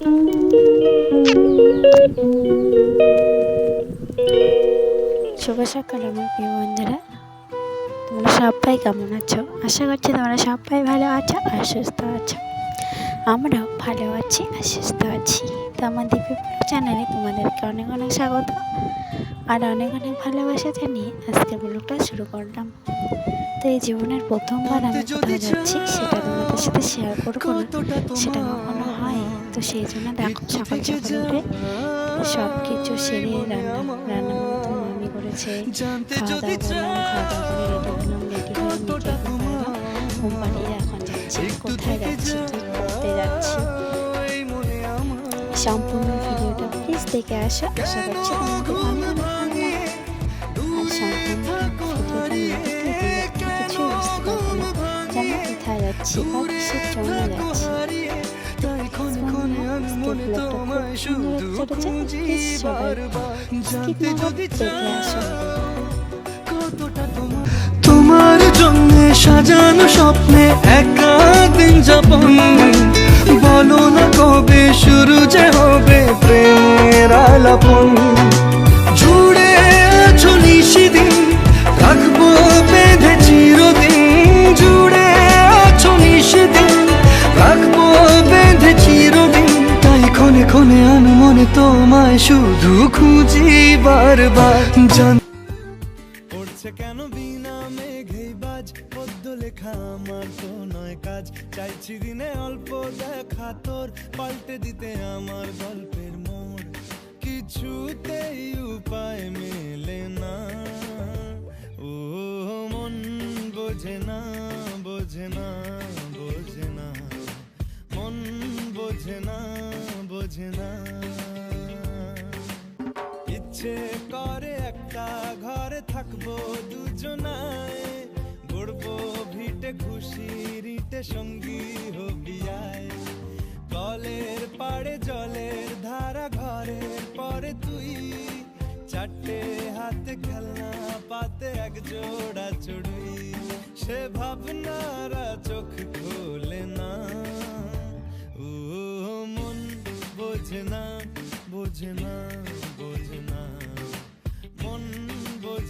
শুভ সকাল, আমার প্রিয় বন্ধুরা। তোমরা সবাই কেমন আছো? আশা করছি তোমরা সবাই ভালো আছো আর সুস্থ আছো। আমরাও ভালো আছি আর সুস্থ আছি। তো আমার দীপি চ্যানেলে তোমাদেরকে অনেক অনেক স্বাগত আর অনেক অনেক ভালোবাসা জানিয়ে আজকে ব্লগটা শুরু করলাম। তো এই জীবনের প্রথমবার আমি কোথাও যাচ্ছি সেটা তোমাদের সাথে শেয়ার করব সেটা কখনো তো সেই জন্য দেখো সকাল সকাল উঠে সব কিছু সেরে রান্না রান্না মতো মামি করেছে খাওয়া দাওয়া করলাম খাওয়া দাওয়া করে রেডি হলাম রেডি হয়ে ঘুম পাড়িয়ে এখন যাচ্ছি কোথায় যাচ্ছি কী করতে যাচ্ছি। সম্পূর্ণ ভিডিওটা প্লিজ দেখে আসো আশা করছি তোমাদের অনেক অনেক ভালো লাগবে। আর সম্পূর্ণ ভিডিওটা না দেখলে তোমরা বুঝতে পারবে না। যে কোথায় যাচ্ছি? বা কিসের জন্য যাচ্ছি। তোমার জন্য সাজানো স্বপ্নে একা দিন যাপন। বলো না কবে শুরু যে হবে প্রেমের আলাপন। জুড়ে আছো নিশিদিন শুধু খুঁজি বারবার জান পড়ছে কেন বিনা মেঘেই বাজ? পদ্য লেখা আমার তো নয় কাজ। চাইছি দিনে অল্প দেখা তোর। পাল্টে দিতে আমার গল্পের মোড়। কিছুতেই উপায় মেলে না। ও, মন বোঝে না বোঝে না বোঝে না। মন বোঝে না বোঝে না। ইচ্ছে করে একটা ঘরে থাকব দুজনায়। গড়বো ভিটে খুশি, রিটে সঙ্গী হবি আয়। কলের পাড়ে জলের ধারা, ঘরের পরে তুই। চারটে হাতে খেলনা, পাতে এক জোড়া চড়ুই। সে ভাবনারা চোখ খোলে না। ও, মন বোঝে না বোঝে না।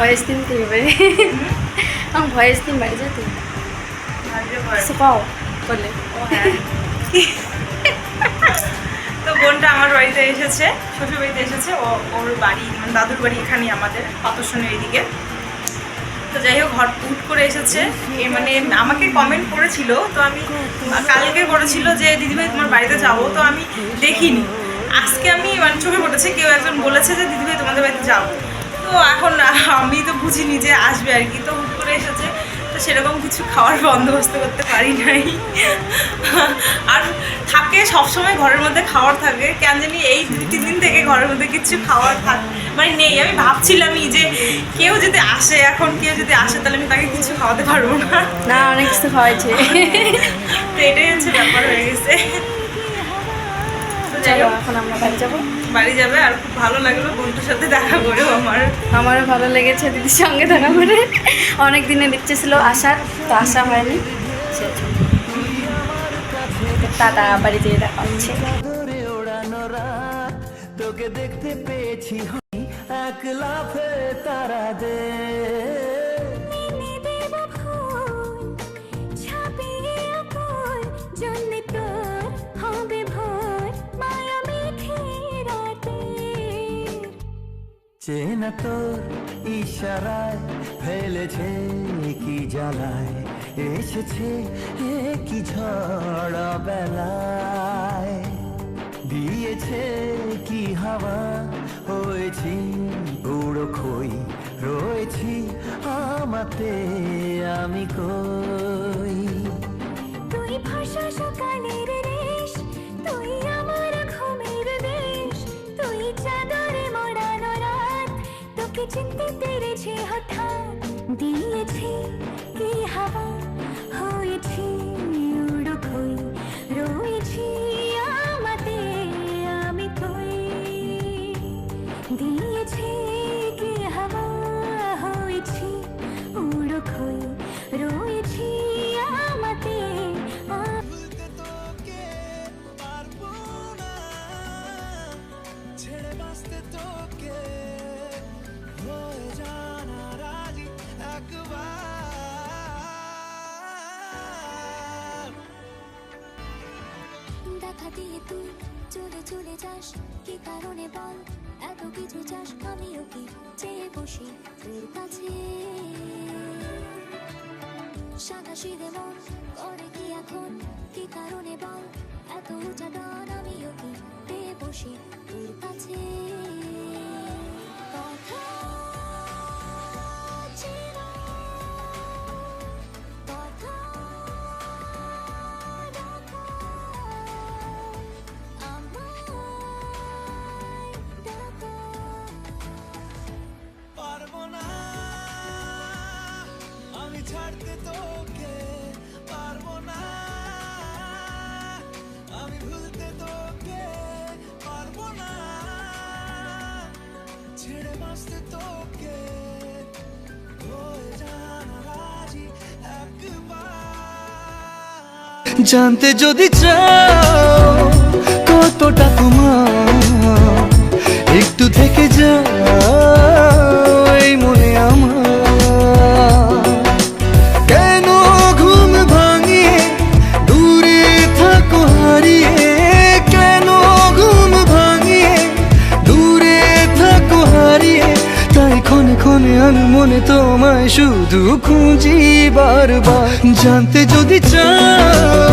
ভয়েস দিন তুলবে আমি ভয়েস দিন বাড়ি যা তুই কও বলে। তো বোনটা আমার বাড়িতে এসেছে শ্বশুর বাড়িতে এসেছে। ও ওর বাড়ি মানে দাদুর বাড়ি এখানেই আমাদের পাতসনের এইদিকে তো যাই হোক হট হুট করে এসেছে। মানে আমাকে কমেন্ট করেছিল তো আমি কালকে করেছিল যে দিদিভাই তোমার বাড়িতে যাব। তো আমি দেখিনি। আজকে আমি মানে চোখে পড়েছে কেউ একজন বলেছে যে দিদিভাই তোমাদের বাড়িতে যাব তো এখন আমি তো বুঝিনি যে আসবে আর কি। তো হুট করে এসেছে তো সেরকম কিছু খাওয়ার বন্দোবস্ত করতে পারি নাই। আর থাকে সবসময় ঘরের মধ্যে খাওয়ার থাকে। কেন জানি এই দুই তিন দিন থেকে ঘরের মধ্যে কিছু খাওয়ার থাক মানে নেই। আমি ভাবছিলামই যে কেউ যদি আসে এখন কেউ যদি আসে তাহলে আমি তাকে কিছু খাওয়াতে পারব না। না অনেক কিছু খাওয়াইছে তো এটাই হচ্ছে ব্যাপার হয়ে গেছে। চলো এখন আমরা বাড়ি যাব। বাড়ি যাবে আর খুব ভালো লাগল বন্ধুর সাথে দেখা করেও আমার। আমারও ভালো লেগেছে দিদির সঙ্গে দেখা করে। অনেক দিনের ইচ্ছে ছিল আসার তো আসা হয়নি। টাটা বাড়ি যেয়ে দেখা হচ্ছে। তোকে দেখতে পেয়েছি এক লাফে তারা দে। চেনা তোর ইশারায় ফেলেছে কি জ্বালায়? এসেছে এ কি ঝড় বেলায়। দিয়েছে কি হাওয়া? হয়েছি বুড়ো খই, রয়েছি আমাতে আমি কই? তুই ভাষা সকালের চিনতে পেরেছি হঠাৎ দিয়েছি কি হাওয়া? হয়েছি উড়ো খই রয়েছি আমাতে, আমি কই? দিয়েছি কি হাওয়া? হয়েছি উড়ো খই রয়েছি দেখা দিয়ে তুই চলে চলে যাস, কি কারণে বল? এত কিছু চাস, আমিও কি চেয়ে বসি তোর কাছে? সাদা সিধে মন করে কি এখন? কি কারণে বল? এত উঁচা ডন আমিও কি পেয়ে বসি তোর কাছে? কথা জানতে যদি চাও কতটা তোমার একটু থেকে যাও এই মনে আমার। কেন ঘুম ভাঙিয়ে দূরে থাকো হারিয়ে? কেন ঘুম ভাঙিয়ে দূরে থাকো হারিয়ে? তাই ক্ষণে ক্ষণে মনে তোমায় শুধু খুঁজি বারবার। জানতে যদি চাও